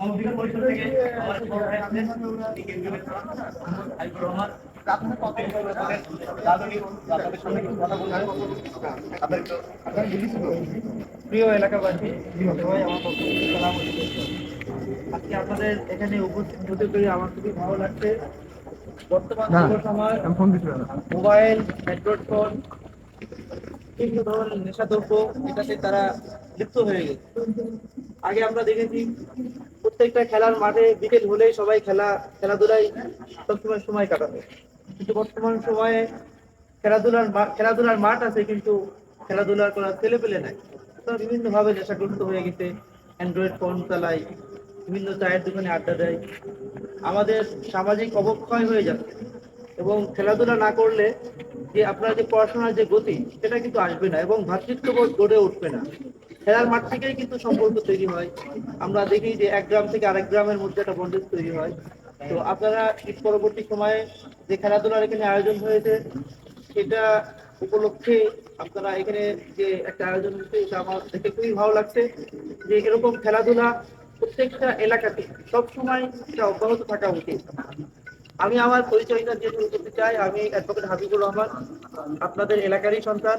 অধিকার পরিষদ থেকে আমার বড় ভাই আছেন, কেন্দ্রীয় রহমান। প্রিয় এলাকাবাসী। আজকে আপনাদের এখানে উপস্থিত হতে পেরে আমার খুবই ভালো লাগছে। বর্তমান সমাজ মোবাইল অ্যান্ড্রয়েড ফোন বিভিন্ন ধরনের নেশাদ্রব্য এটাতে তারা লিপ্ত হয়ে গেছে। আগে আমরা দেখেছি প্রত্যেকটা খেলার মাঠে বিকেল হলেই সবাই খেলা খেলাধুলায় সবসময় সময় কাটাতো। কিন্তু বর্তমান সময়ে খেলাধুলার খেলাধুলার মাঠ আছে কিন্তু খেলাধুলার করার ছেলে পেলে নাই। তারা বিভিন্ন ভাবে নেশাগ্রস্ত হয়ে গেছে। অ্যান্ড্রয়েড ফোন চালায়, বিভিন্ন চায়ের দোকানে আড্ডা দেয়। আমাদের সামাজিক অবক্ষয় হয়ে যাচ্ছে। এবং খেলাধুলা না করলে যে আপনার যে পড়াশোনার যে গতি, সেটা কিন্তু আসবে না এবং ভ্রাতৃত্ববোধ গড়ে উঠবে না। খেলার মাঠ থেকেই কিন্তু সম্পর্ক তৈরি হয়। আমরা দেখি যে এক গ্রাম থেকে আরেক গ্রামের মধ্যে একটা বন্ধুত্ব তৈরি হয়। তো আপনারা ঈদ পরবর্তী সময়ে যে খেলাধুলার এখানে আয়োজন হয়েছে, সেটা উপলক্ষে আপনারা এখানে যে একটা আয়োজন হচ্ছে এটা আমার দেখে খুবই ভালো লাগছে যে এরকম খেলাধুলা প্রত্যেকটা এলাকাতে সবসময় এটা অব্যাহত থাকা উচিত। আমি আমার পরিচয়টা দিয়ে শুরু করতে চাই, আমি অ্যাডভোকেট হাবিবুর রহমান, আপনাদের এলাকারই সন্তান।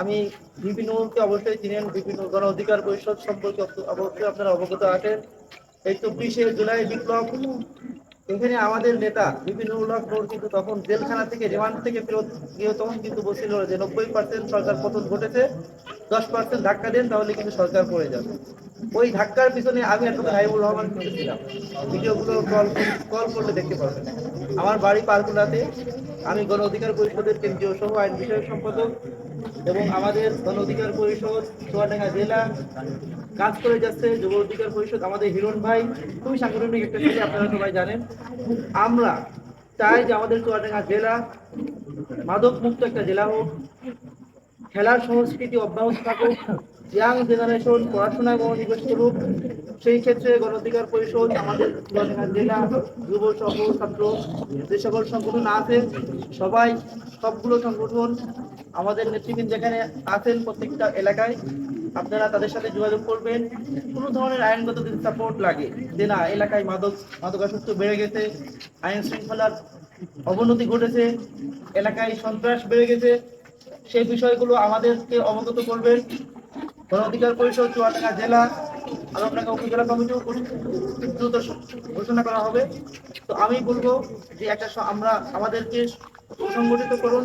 আমি বিভিন্নকে অবশ্যই চিনেন বিভিন্ন গণ অধিকার পরিষদ সম্পর্কে অবশ্যই আপনারা অবগত আছেন। এই চব্বিশে জুলাই বিপ্লব, এখানে আমাদের নেতা বিভিন্ন উল্লাখ নোর কিন্তু তখন জেলখানা থেকে রিমান্ড থেকে ফেরত গিয়ে তখন কিন্তু বলছিল যে নব্বই পার্সেন্ট সরকার পতন ঘটেছে, দশ পার্সেন্ট ধাক্কা দেন, তাহলে কিন্তু সরকার পড়ে যাবে। ওই ধাক্কার পিছনে আমি এখন হাইবুল রহমান কিন্তু ছিলাম ভিডিওগুলো কল কল করলে দেখতে পারবেন। আমার বাড়ি পারকুলাতে আমি গণ অধিকার পরিষদের কেন্দ্রীয় সহ আইন বিষয়ক সম্পাদক এবং আমাদের গণ অধিকার পরিষদ চুয়াডাঙ্গা জেলা কাজ করে যাচ্ছে যুব অধিকার পরিষদ, আমাদের হিরণ ভাই। খুবই সাংগঠনিক একটা ছেলে, আপনারা সবাই জানেন। আমরা চাই যে আমাদের চুয়াডাঙ্গা জেলা মাদক মুক্ত একটা জেলা হোক। খেলার সংস্কৃতি অব্যাহত থাকুক ইয়াং জেনারেশন পড়াশোনায় মনোনিবেশ করুক, সেই ক্ষেত্রে গণ অধিকার পরিষদ, আমাদের জেলা, যুব সহ, ছাত্র, যে সকল সংগঠন আছে সবাই, সবগুলো সংগঠন আমাদের নেতৃবৃন্দ যেখানে আছেন প্রত্যেকটা এলাকায়, আপনারা তাদের সাথে যোগাযোগ করবেন। কোনো ধরনের আইনগত যদি সাপোর্ট লাগে, যে না, এলাকায় মাদক, মাদকাসক্ত বেড়ে গেছে, আইন শৃঙ্খলার অবনতি ঘটেছে, এলাকায় সন্ত্রাস বেড়ে গেছে সেই বিষয়গুলো আমাদেরকে অবগত করবেন। গণ অধিকার পরিষদ, চুয়াডাঙ্গা জেলা আলমডাঙ্গা উপজেলা কমিটিও দ্রুত ঘোষণা করা হবে। তো আমি বলব যে একটা আমরা আমাদেরকে সুসংগঠিত করুন,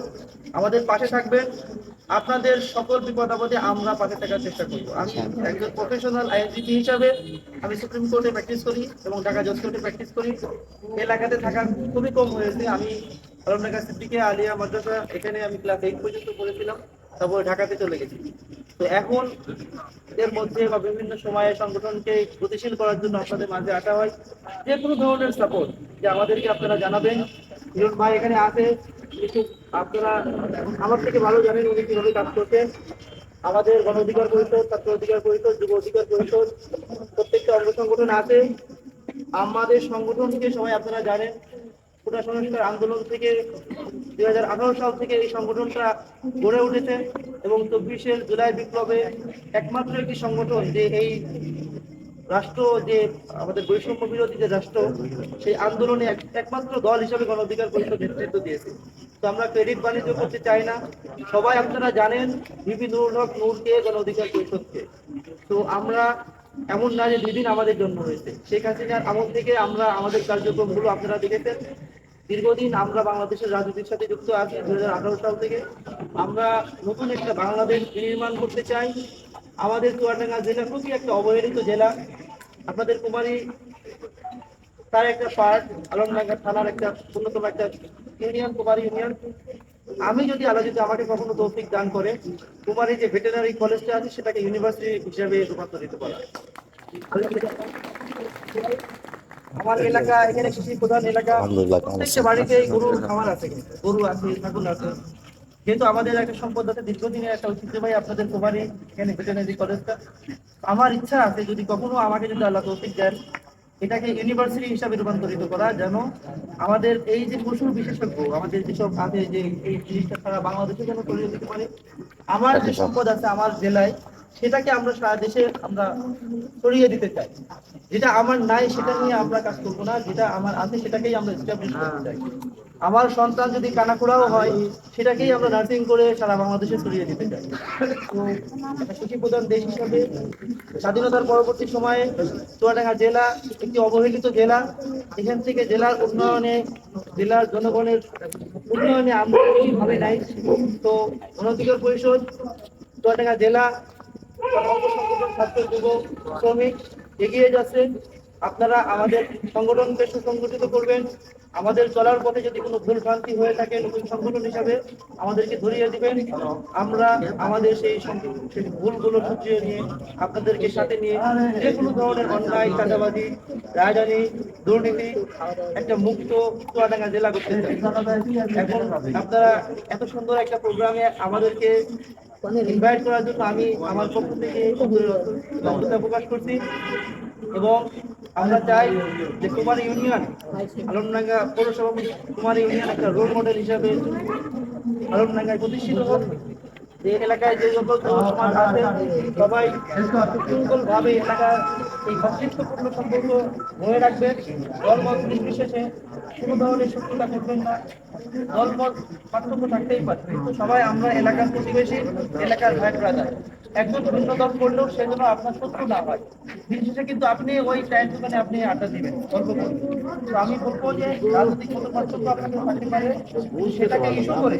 আমাদের পাশে থাকবেন। আপনাদের সকল বিপদ আপদে আমরা পাশে থাকার চেষ্টা করব। আমি একজন প্রফেশনাল আইনজীবী হিসাবে আমি সুপ্রিম কোর্টে প্র্যাকটিস করি এবং ঢাকা জজ কোর্টে প্র্যাকটিস করি। এলাকাতে থাকা খুবই কম হয়েছে। আমি আলমডাঙ্গা সিদ্দিকে আলিয়া মাদ্রাসা, এখানে আমি ক্লাস এইট পর্যন্ত পড়েছিলাম, তারপরে ঢাকাতে চলে গেছি। তো এখন এর মধ্যে বা বিভিন্ন সময়ে সংগঠনকে গতিশীল করার জন্য আপনাদের মাঝে আসা হয়। যে কোনো ধরনের সাপোর্ট যে আমাদেরকে আপনারা জানাবেন। হিরণ ভাই এখানে আছে কিছু আপনারা আমার থেকে ভালো জানেন উনি কীভাবে কাজ করছেন। আমাদের গণ অধিকার পরিষদ, ছাত্র অধিকার পরিষদ, যুব অধিকার পরিষদ, প্রত্যেকটা অঙ্গ সংগঠন আছে। আমাদের সংগঠনকে সবাই আপনারা জানেন। কোটা সংস্কার আন্দোলন থেকে দুই হাজার আঠারো সাল থেকে এই সংগঠনটা গড়ে উঠেছে এবং চব্বিশের জুলাই বিপ্লবে একমাত্র একটি সংগঠন যে এই রাষ্ট্র, যে আমাদের বৈষম্য বিরোধী যে রাষ্ট্র, সেই আন্দোলনে একমাত্র দল হিসেবে গণ অধিকার পরিষদ নেতৃত্ব দিয়েছে। তো আমরা ক্রেডিট বাণিজ্য করতে চাই না। সবাই আপনারা জানেন ভিপি নুরুল হক নূরকে গণ অধিকার পরিষদকে। তো আমরা এমন না যে দুই দিন আমাদের জন্ম হয়েছে শেখ হাসিনার আমল থেকে আমরা আমাদের কার্যক্রমগুলো আপনারা দেখেছেন। দীর্ঘদিন আমরা বাংলাদেশের রাজনীতির সাথে যুক্ত আছি দু হাজার আঠারো সাল থেকে। আমরা নতুন একটা বাংলাদেশ নির্মাণ করতে চাই। আমাদের চুয়াডাঙ্গা জেলা খুবই একটা অবহেলিত জেলা। আপনাদের কুমারী, তার একটা পার্ট আলমডাঙ্গা থানার একটা অন্যতম একটা ইউনিয়ন, কুমারী ইউনিয়ন। আমি যদি আল্লাহ যদি আমাকে কখনো তৌফিক দান করে কুমারী যে ভেটেনারি কলেজটা আছে সেটাকে ইউনিভার্সিটি হিসাবে রূপান্তরিত করা আমার এলাকা এখানে কৃষি প্রধান এলাকা প্রত্যেকটা বাড়িতে গরুর খামার আছে কিন্তু। গরু আছে ছাগল আছে যেহেতু আমাদের একটা সম্পদ আছে দীর্ঘদিনের একটা ঐতিহ্যবাহী আপনাদের কুমারী এখানে ভেটেনারি কলেজটা আমার ইচ্ছা আছে যদি কখনো আমাকে যদি আল্লাহ তৌফিক দেন এটাকে ইউনিভার্সিটি হিসাবে রূপান্তরিত করা যেন আমাদের এই যে পশু বিশেষজ্ঞ, আমাদের যেসব আছে যে এই জিনিসটা সারা বাংলাদেশে যেন তৈরি দিতে পারে। আমার যে সম্পদ আছে আমার জেলায় সেটাকে আমরা সারা দেশে আমরা ছড়িয়ে দিতে চাই। যেটা আমার নাই, সেটা নিয়ে আমরা কাজ করব না। যেটা আমার আছে, সেটাকেই আমরা করতে চাই। আমার সন্তান যদি কানাকুড়াও হয়, সেটাকেই আমরা নার্সিং করে সারা বাংলাদেশে ছড়িয়ে দিতে চাই। তো একটা কৃষি প্রধান দেশ হিসাবে স্বাধীনতার পরবর্তী সময়ে চুয়াডাঙ্গা জেলা একটি অবহেলিত জেলা। এখান থেকে জেলার উন্নয়নে, জেলার জনগণের উন্নয়নে আমরা ভাবে নাই। তো গণঅধিকার পরিষদ, চুয়াডাঙ্গা জেলা ছাত্র যুব শ্রমিক এগিয়ে যাচ্ছে আপনারা আমাদের সংগঠনকে সুসংগঠিত করবেন। আমাদের চলার পথে যদি কোনো ভুল ভ্রান্তি হয়ে থাকে নতুন সংগঠন হিসাবে, আমাদেরকে ধরিয়ে দিবেন। আমরা আমাদের সেই ভুলগুলো শুধরিয়ে নিয়ে আপনাদেরকে সাথে নিয়ে যে কোনো ধরনের অন্যায়, চাঁদাবাজি রাজধানী দুর্নীতি, একটা মুক্ত চুয়াডাঙ্গা জেলা করতে। এখন আপনারা এত সুন্দর একটা প্রোগ্রামে আমাদেরকে ইনভাইট করার জন্য আমি আমার পক্ষ থেকে দক্ষতা প্রকাশ করছি। এবং আমরা চাই যে কুমারী ইউনিয়ন, আলমডাঙ্গা পৌরসভা কুমারী ইউনিয়ন একটা রোল মডেল হিসাবে আলমডাঙ্গায় প্রতিষ্ঠিত হোক। যে এলাকায় যে সকল সমাজ আছে সবাই সুশৃঙ্খল ভাবে এলাকার এই ভাতৃত্বপূর্ণ সম্পর্ক ধরে রাখবেন। দলমত নির্বিশেষে কোনো ধরনের শত্রুতা করবেন না। দলমত পার্থক্য থাকতেই পারে। কিন্তু সবাই আমরা এলাকার প্রতিবেশী, এলাকার ভাই ব্রাদার একজন ভিন্ন দল করলেও সেজন্য আপনার শত্রু না হয়। দিন শেষে কিন্তু আপনি ওই চায়ের দোকানে আপনি আড্ডা দিবেন, গল্প করবেন। তো আমি বলব যে রাজনৈতিক মত পার্থক্য আপনাদের থাকতে পারে। সেটাকে ইস্যু করে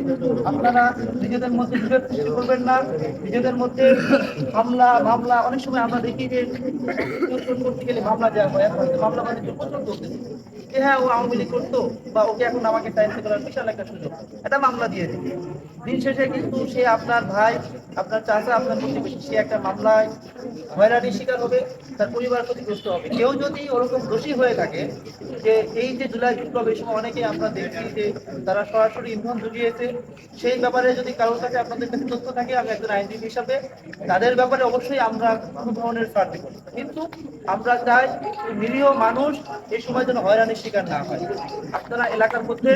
আপনারা নিজেদের মধ্যে বিভেদ সৃষ্টি করবেন না। নিজেদের মধ্যে হামলা মামলা অনেক সময় আমরা দেখি যে করতে গেলে মামলা দেওয়া হয়, এখন মামলা বাণিজ্য প্রচুর চলতেছে যে হ্যাঁ ও আওয়ামী লীগ করতো বা ওকে এখন আমাকে টাইম করার বিশাল একটা সুযোগ। একটা মামলা দিয়ে দিন শেষে কিন্তু সে আপনার ভাই আপনার চাচা আপনার প্রতিবেশী সে একটা মামলায় হয়রানির শিকার হবে, তার পরিবার ক্ষতিগ্রস্ত হবে। কেউ যদি ওরকম দোষী হয়ে থাকে যে এই যে জুলাই বিপ্লব এই সময় অনেকে আমরা দেখছি যে তারা সরাসরি ইন্ধন জুগিয়েছে, সেই ব্যাপারে যদি কারোর কাছে আপনাদের কাছে তথ্য থাকে, আমি একজন আইনজীবী হিসাবে, তাদের ব্যাপারে অবশ্যই আমরা কোনো ধরনের ছাড় দেব কিন্তু আমরা চাই নিরীহ মানুষ এই সময় যেন হয়রানির শিকার না হয়। আপনারা এলাকার মধ্যে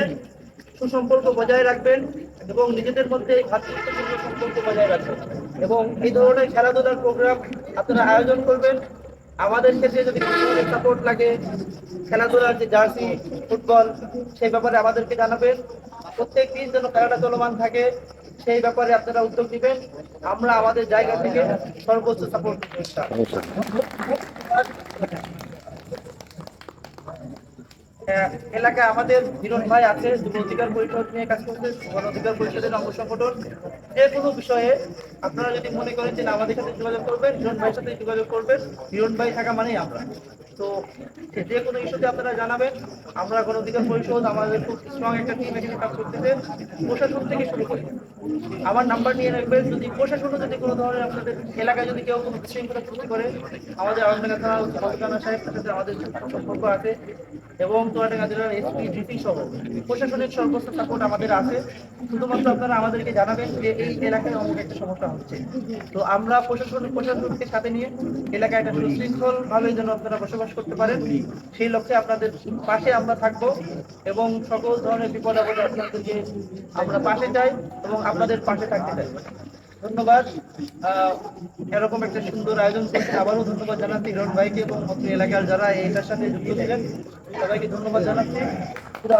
সুসম্পর্ক বজায় রাখবেন এবং নিজেদের মধ্যে এই ভ্রাতৃত্বপূর্ণ সম্পর্ক বজায় রাখবেন। এবং এই ধরনের খেলাধুলার প্রোগ্রাম আপনারা আয়োজন করবেন। আমাদের ক্ষেত্রে যদি সাপোর্ট লাগে, খেলাধুলার যে জার্সি ফুটবল সেই ব্যাপারে আমাদেরকে জানাবেন। প্রত্যেক দিন যেন খেলাটা চলমান থাকে, সেই ব্যাপারে আপনারা উদ্যোগ দিবেন। আমরা আমাদের জায়গা থেকে সর্বোচ্চ সাপোর্ট এলাকায় আমাদের হিরণ ভাই আছে যুব অধিকার পরিষদ নিয়ে কাজ করছে গণ অধিকার পরিষদের অঙ্গ সংগঠন যে কোনো বিষয়ে আপনারা যদি মনে করেন যে আমাদের সাথে যোগাযোগ করবেন, হিরণ ভাইয়ের সাথে যোগাযোগ করবেন, হিরণ ভাই থাকা মানেই আমরা। তো যে কোনো ইস্যুতে আপনারা জানাবেন, আমরা গণ অধিকার পরিষদ, আমাদের খুব স্ট্রং একটা টিম এখানে কাজ করতেছে। প্রশাসন থেকে শুরু করি। আমার নাম্বার নিয়ে রাখবেন, যদি প্রশাসনও যদি কোনো ধরনের আপনাদের এলাকায় যদি কেউ কোনো বিশৃঙ্খলা সৃষ্টি করে, আমাদের থানা মহকুমা সাহেবের সাথে আমাদের সম্পর্ক আছে। এবং চুয়াডাঙ্গা জেলার এসপি ডিসি সহ। প্রশাসনিক সর্বোচ্চ সাপোর্ট আমাদের আছে। শুধুমাত্র আপনারা আমাদেরকে জানাবেন যে এই এলাকায় অনেক একটা সমস্যা হচ্ছে। তো আমরা প্রশাসন, প্রশাসনকে সাথে নিয়ে এলাকায় একটা সুশৃঙ্খল ভাবে যেন আপনারা বসবাস করতে পারেন, সেই লক্ষ্যে আপনাদের পাশে আমরা থাকব এবং সকল ধরনের বিপদ আপদে আপনাদেরকে আমরা পাশে চাই এবং আপনাদের পাশে থাকতে চাই। ধন্যবাদ এরকম একটা সুন্দর আয়োজন করতে আবারও ধন্যবাদ জানাচ্ছি হিরণ ভাইকে এবং অত্র এলাকার যারা এটার সাথে যুক্ত ছিলেন, সবাইকে ধন্যবাদ জানাচ্ছি খুদা।